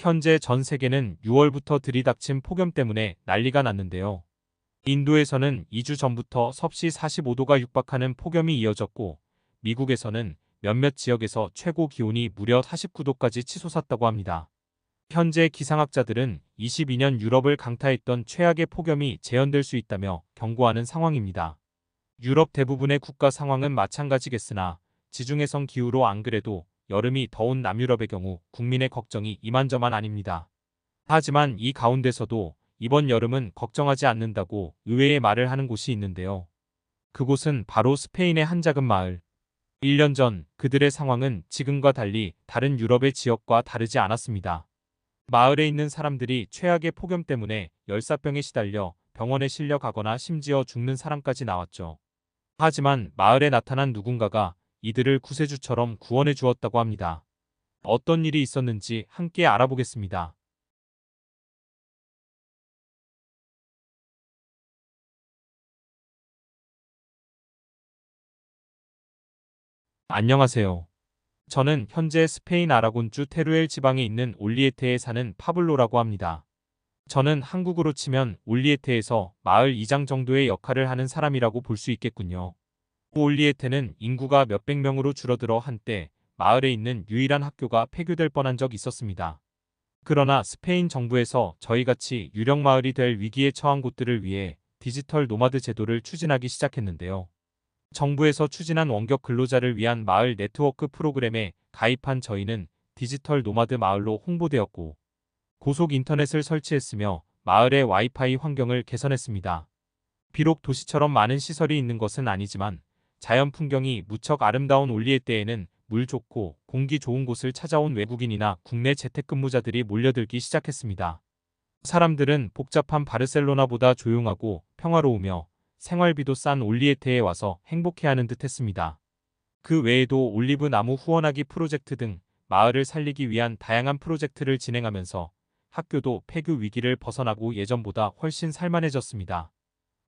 현재 전 세계는 6월부터 들이닥친 폭염 때문에 난리가 났는데요. 인도에서는 2주 전부터 섭씨 45도가 육박하는 폭염이 이어졌고 미국에서는 몇몇 지역에서 최고 기온이 무려 49도까지 치솟았다고 합니다. 현재 기상학자들은 22년 유럽을 강타했던 최악의 폭염이 재현될 수 있다며 경고하는 상황입니다. 유럽 대부분의 국가 상황은 마찬가지겠으나 지중해성 기후로 안 그래도 여름이 더운 남유럽의 경우 국민의 걱정이 이만저만 아닙니다. 하지만 이 가운데서도 이번 여름은 걱정하지 않는다고 의외의 말을 하는 곳이 있는데요. 그곳은 바로 스페인의 한 작은 마을. 1년 전 그들의 상황은 지금과 달리 다른 유럽의 지역과 다르지 않았습니다. 마을에 있는 사람들이 최악의 폭염 때문에 열사병에 시달려 병원에 실려 가거나 심지어 죽는 사람까지 나왔죠. 하지만 마을에 나타난 누군가가 이들을 구세주처럼 구원해 주었다고 합니다. 어떤 일이 있었는지 함께 알아보겠습니다. 안녕하세요. 저는 현재 스페인 아라곤주 테루엘 지방에 있는 올리에테에 사는 파블로라고 합니다. 저는 한국으로 치면 올리에테에서 마을 이장 정도의 역할을 하는 사람이라고 볼 수 있겠군요. 올리에테는 인구가 몇백 명으로 줄어들어 한때 마을에 있는 유일한 학교가 폐교될 뻔한 적 있었습니다. 그러나 스페인 정부에서 저희같이 유령 마을이 될 위기에 처한 곳들을 위해 디지털 노마드 제도를 추진하기 시작했는데요. 정부에서 추진한 원격 근로자를 위한 마을 네트워크 프로그램에 가입한 저희는 디지털 노마드 마을로 홍보되었고 고속 인터넷을 설치했으며 마을의 와이파이 환경을 개선했습니다. 비록 도시처럼 많은 시설이 있는 것은 아니지만 자연 풍경이 무척 아름다운 올리에 때에는 물 좋고 공기 좋은 곳을 찾아온 외국인이나 국내 재택근무자들이 몰려들기 시작했습니다. 사람들은 복잡한 바르셀로나보다 조용하고 평화로우며 생활비도 싼 올리에테에 와서 행복해하는 듯 했습니다. 그 외에도 올리브 나무 후원하기 프로젝트 등 마을을 살리기 위한 다양한 프로젝트를 진행하면서 학교도 폐교 위기를 벗어나고 예전보다 훨씬 살만해졌습니다.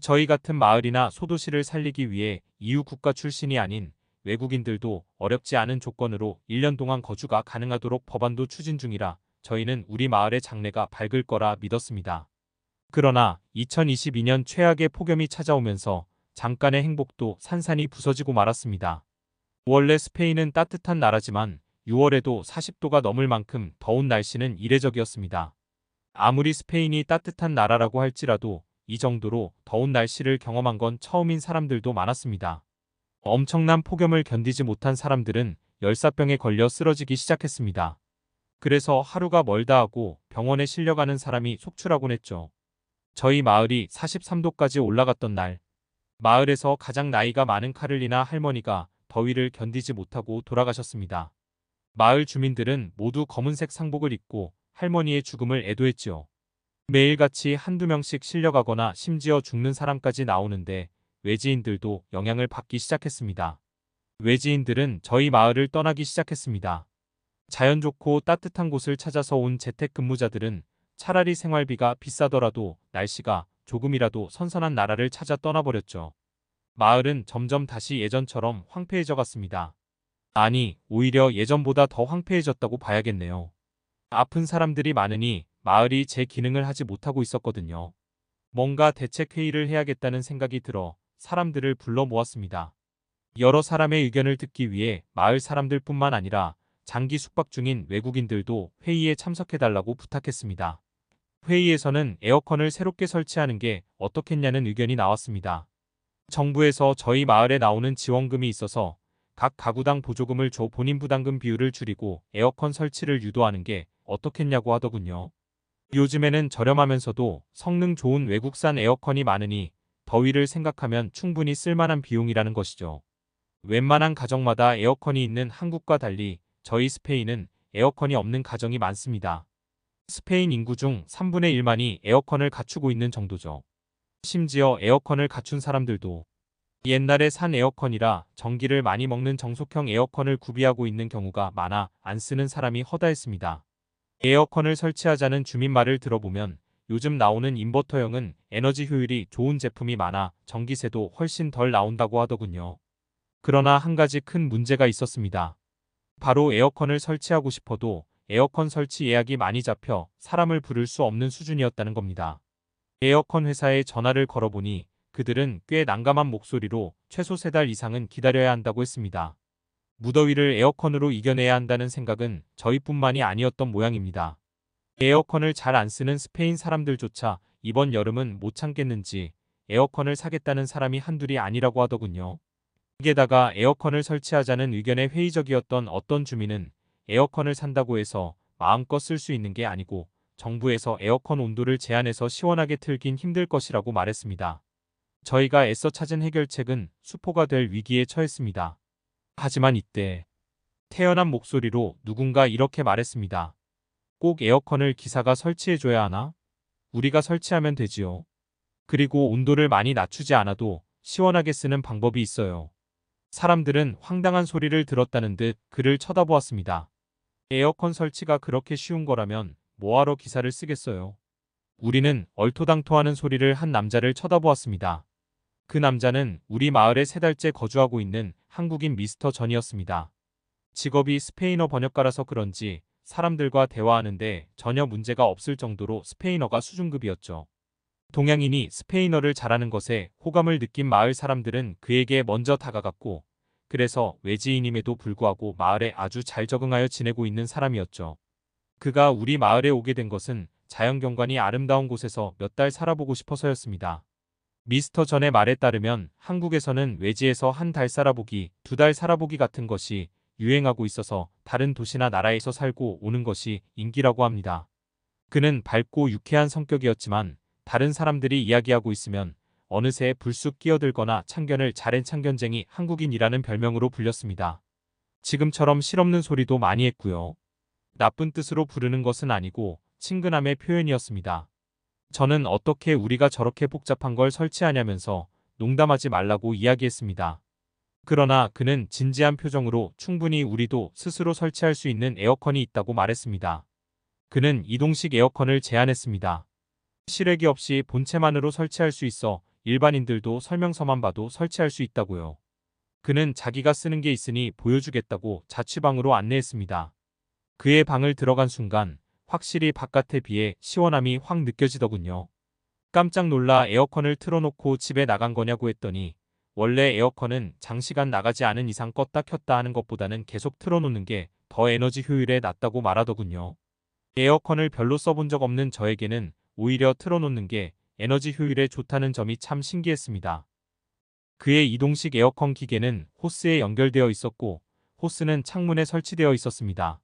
저희 같은 마을이나 소도시를 살리기 위해 EU 국가 출신이 아닌 외국인들도 어렵지 않은 조건으로 1년 동안 거주가 가능하도록 법안도 추진 중이라 저희는 우리 마을의 장래가 밝을 거라 믿었습니다. 그러나 2022년 최악의 폭염이 찾아오면서 잠깐의 행복도 산산이 부서지고 말았습니다. 원래 스페인은 따뜻한 나라지만 6월에도 40도가 넘을 만큼 더운 날씨는 이례적이었습니다. 아무리 스페인이 따뜻한 나라라고 할지라도 이 정도로 더운 날씨를 경험한 건 처음인 사람들도 많았습니다. 엄청난 폭염을 견디지 못한 사람들은 열사병에 걸려 쓰러지기 시작했습니다. 그래서 하루가 멀다 하고 병원에 실려가는 사람이 속출하곤 했죠. 저희 마을이 43도까지 올라갔던 날 마을에서 가장 나이가 많은 카를리나 할머니가 더위를 견디지 못하고 돌아가셨습니다. 마을 주민들은 모두 검은색 상복을 입고 할머니의 죽음을 애도했지요. 매일같이 한두 명씩 실려가거나 심지어 죽는 사람까지 나오는데 외지인들도 영향을 받기 시작했습니다. 외지인들은 저희 마을을 떠나기 시작했습니다. 자연 좋고 따뜻한 곳을 찾아서 온 재택근무자들은 차라리 생활비가 비싸더라도 날씨가 조금이라도 선선한 나라를 찾아 떠나버렸죠. 마을은 점점 다시 예전처럼 황폐해져 갔습니다. 아니, 오히려 예전보다 더 황폐해졌다고 봐야겠네요. 아픈 사람들이 많으니 마을이 제 기능을 하지 못하고 있었거든요. 뭔가 대책 회의를 해야겠다는 생각이 들어 사람들을 불러 모았습니다. 여러 사람의 의견을 듣기 위해 마을 사람들뿐만 아니라 장기 숙박 중인 외국인들도 회의에 참석해달라고 부탁했습니다. 회의에서는 에어컨을 새롭게 설치하는 게 어떻겠냐는 의견이 나왔습니다. 정부에서 저희 마을에 나오는 지원금이 있어서 각 가구당 보조금을 줘 본인 부담금 비율을 줄이고 에어컨 설치를 유도하는 게 어떻겠냐고 하더군요. 요즘에는 저렴하면서도 성능 좋은 외국산 에어컨이 많으니 더위를 생각하면 충분히 쓸만한 비용이라는 것이죠. 웬만한 가정마다 에어컨이 있는 한국과 달리 저희 스페인은 에어컨이 없는 가정이 많습니다. 스페인 인구 중 3분의 1만이 에어컨을 갖추고 있는 정도죠. 심지어 에어컨을 갖춘 사람들도 옛날에 산 에어컨이라 전기를 많이 먹는 정속형 에어컨을 구비하고 있는 경우가 많아 안 쓰는 사람이 허다했습니다. 에어컨을 설치하자는 주민 말을 들어보면 요즘 나오는 인버터형은 에너지 효율이 좋은 제품이 많아 전기세도 훨씬 덜 나온다고 하더군요. 그러나 한 가지 큰 문제가 있었습니다. 바로 에어컨을 설치하고 싶어도 에어컨 설치 예약이 많이 잡혀 사람을 부를 수 없는 수준이었다는 겁니다. 에어컨 회사에 전화를 걸어보니 그들은 꽤 난감한 목소리로 최소 3달 이상은 기다려야 한다고 했습니다. 무더위를 에어컨으로 이겨내야 한다는 생각은 저희뿐만이 아니었던 모양입니다. 에어컨을 잘 안 쓰는 스페인 사람들조차 이번 여름은 못 참겠는지 에어컨을 사겠다는 사람이 한둘이 아니라고 하더군요. 게다가 에어컨을 설치하자는 의견에 회의적이었던 어떤 주민은 에어컨을 산다고 해서 마음껏 쓸 수 있는 게 아니고 정부에서 에어컨 온도를 제한해서 시원하게 틀긴 힘들 것이라고 말했습니다. 저희가 애써 찾은 해결책은 수포가 될 위기에 처했습니다. 하지만 이때 태연한 목소리로 누군가 이렇게 말했습니다. 꼭 에어컨을 기사가 설치해줘야 하나? 우리가 설치하면 되지요. 그리고 온도를 많이 낮추지 않아도 시원하게 쓰는 방법이 있어요. 사람들은 황당한 소리를 들었다는 듯 그를 쳐다보았습니다. 에어컨 설치가 그렇게 쉬운 거라면 뭐하러 기사를 쓰겠어요. 우리는 얼토당토하는 소리를 한 남자를 쳐다보았습니다. 그 남자는 우리 마을에 세 달째 거주하고 있는 한국인 미스터 전이었습니다. 직업이 스페인어 번역가라서 그런지 사람들과 대화하는데 전혀 문제가 없을 정도로 스페인어가 수준급이었죠. 동양인이 스페인어를 잘하는 것에 호감을 느낀 마을 사람들은 그에게 먼저 다가갔고 그래서 외지인임에도 불구하고 마을에 아주 잘 적응하여 지내고 있는 사람이었죠. 그가 우리 마을에 오게 된 것은 자연경관이 아름다운 곳에서 몇 달 살아보고 싶어서였습니다. 미스터 전의 말에 따르면 한국에서는 외지에서 한 달 살아보기, 두 달 살아보기 같은 것이 유행하고 있어서 다른 도시나 나라에서 살고 오는 것이 인기라고 합니다. 그는 밝고 유쾌한 성격이었지만 다른 사람들이 이야기하고 있으면 어느새 불쑥 끼어들거나 참견을 잘한 참견쟁이 한국인이라는 별명으로 불렸습니다. 지금처럼 실없는 소리도 많이 했고요. 나쁜 뜻으로 부르는 것은 아니고 친근함의 표현이었습니다. 저는 어떻게 우리가 저렇게 복잡한 걸 설치하냐면서 농담하지 말라고 이야기했습니다. 그러나 그는 진지한 표정으로 충분히 우리도 스스로 설치할 수 있는 에어컨이 있다고 말했습니다. 그는 이동식 에어컨을 제안했습니다. 실외기 없이 본체만으로 설치할 수 있어 일반인들도 설명서만 봐도 설치할 수 있다고요. 그는 자기가 쓰는 게 있으니 보여주겠다고 자취방으로 안내했습니다. 그의 방을 들어간 순간 확실히 바깥에 비해 시원함이 확 느껴지더군요. 깜짝 놀라 에어컨을 틀어놓고 집에 나간 거냐고 했더니 원래 에어컨은 장시간 나가지 않은 이상 껐다 켰다 하는 것보다는 계속 틀어놓는 게 더 에너지 효율에 낫다고 말하더군요. 에어컨을 별로 써본 적 없는 저에게는 오히려 틀어놓는 게 에너지 효율에 좋다는 점이 참 신기했습니다. 그의 이동식 에어컨 기계는 호스에 연결되어 있었고 호스는 창문에 설치되어 있었습니다.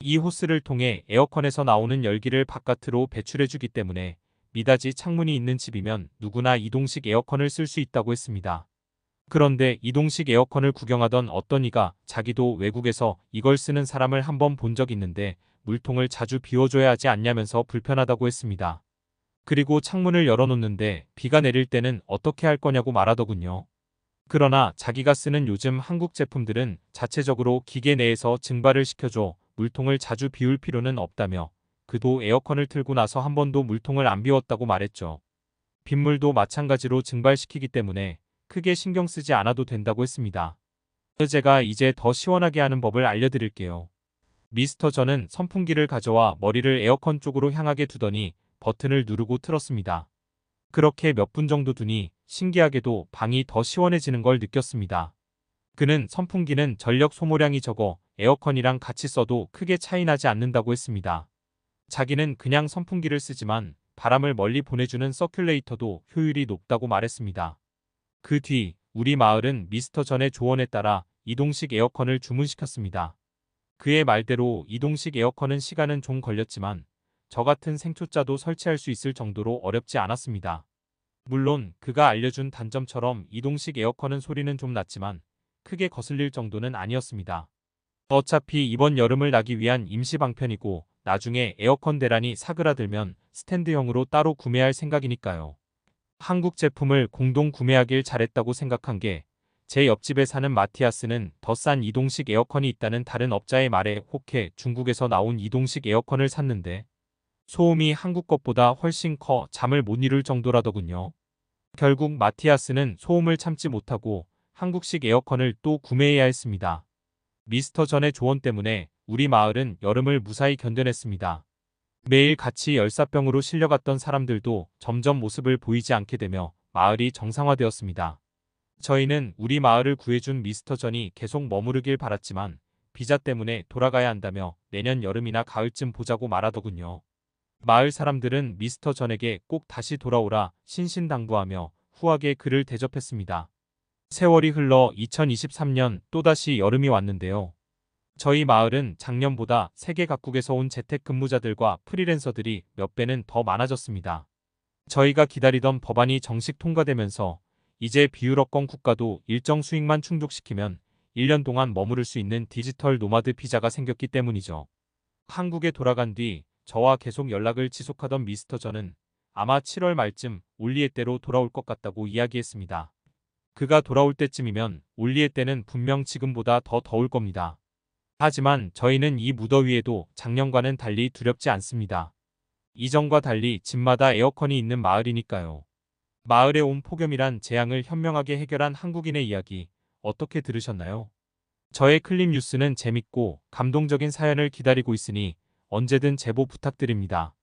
이 호스를 통해 에어컨에서 나오는 열기를 바깥으로 배출해주기 때문에 미닫이 창문이 있는 집이면 누구나 이동식 에어컨을 쓸 수 있다고 했습니다. 그런데 이동식 에어컨을 구경하던 어떤 이가 자기도 외국에서 이걸 쓰는 사람을 한번 본 적 있는데 물통을 자주 비워줘야 하지 않냐면서 불편하다고 했습니다. 그리고 창문을 열어놓는데 비가 내릴 때는 어떻게 할 거냐고 말하더군요. 그러나 자기가 쓰는 요즘 한국 제품들은 자체적으로 기계 내에서 증발을 시켜줘 물통을 자주 비울 필요는 없다며 그도 에어컨을 틀고 나서 한 번도 물통을 안 비웠다고 말했죠. 빗물도 마찬가지로 증발시키기 때문에 크게 신경 쓰지 않아도 된다고 했습니다. 제가 이제 더 시원하게 하는 법을 알려드릴게요. 미스터 전은 선풍기를 가져와 머리를 에어컨 쪽으로 향하게 두더니 버튼을 누르고 틀었습니다. 그렇게 몇 분 정도 두니 신기하게도 방이 더 시원해지는 걸 느꼈습니다. 그는 선풍기는 전력 소모량이 적어 에어컨이랑 같이 써도 크게 차이 나지 않는다고 했습니다. 자기는 그냥 선풍기를 쓰지만 바람을 멀리 보내주는 서큘레이터도 효율이 높다고 말했습니다. 그 뒤 우리 마을은 미스터 전의 조언에 따라 이동식 에어컨을 주문시켰습니다. 그의 말대로 이동식 에어컨은 시간은 좀 걸렸지만 저 같은 생초자도 설치할 수 있을 정도로 어렵지 않았습니다. 물론 그가 알려준 단점처럼 이동식 에어컨은 소리는 좀 났지만 크게 거슬릴 정도는 아니었습니다. 어차피 이번 여름을 나기 위한 임시 방편이고 나중에 에어컨 대란이 사그라들면 스탠드형으로 따로 구매할 생각이니까요. 한국 제품을 공동 구매하길 잘했다고 생각한 게 제 옆집에 사는 마티아스는 더 싼 이동식 에어컨이 있다는 다른 업자의 말에 혹해 중국에서 나온 이동식 에어컨을 샀는데 소음이 한국 것보다 훨씬 커 잠을 못 이룰 정도라더군요. 결국 마티아스는 소음을 참지 못하고 한국식 에어컨을 또 구매해야 했습니다. 미스터 전의 조언 때문에 우리 마을은 여름을 무사히 견뎌냈습니다. 매일 같이 열사병으로 실려갔던 사람들도 점점 모습을 보이지 않게 되며 마을이 정상화되었습니다. 저희는 우리 마을을 구해준 미스터 전이 계속 머무르길 바랐지만 비자 때문에 돌아가야 한다며 내년 여름이나 가을쯤 보자고 말하더군요. 마을 사람들은 미스터 전에게 꼭 다시 돌아오라 신신당부하며 후하게 그를 대접했습니다. 세월이 흘러 2023년 또다시 여름이 왔는데요. 저희 마을은 작년보다 세계 각국에서 온 재택근무자들과 프리랜서들이 몇 배는 더 많아졌습니다. 저희가 기다리던 법안이 정식 통과되면서 이제 비유럽권 국가도 일정 수익만 충족시키면 1년 동안 머무를 수 있는 디지털 노마드 비자가 생겼기 때문이죠. 한국에 돌아간 뒤 저와 계속 연락을 지속하던 미스터 전은 아마 7월 말쯤 올리에때로 돌아올 것 같다고 이야기했습니다. 그가 돌아올 때쯤이면 올리에때는 분명 지금보다 더 더울 겁니다. 하지만 저희는 이 무더위에도 작년과는 달리 두렵지 않습니다. 이전과 달리 집마다 에어컨이 있는 마을이니까요. 마을에 온 폭염이란 재앙을 현명하게 해결한 한국인의 이야기 어떻게 들으셨나요? 저의 클립 뉴스는 재밌고 감동적인 사연을 기다리고 있으니 언제든 제보 부탁드립니다.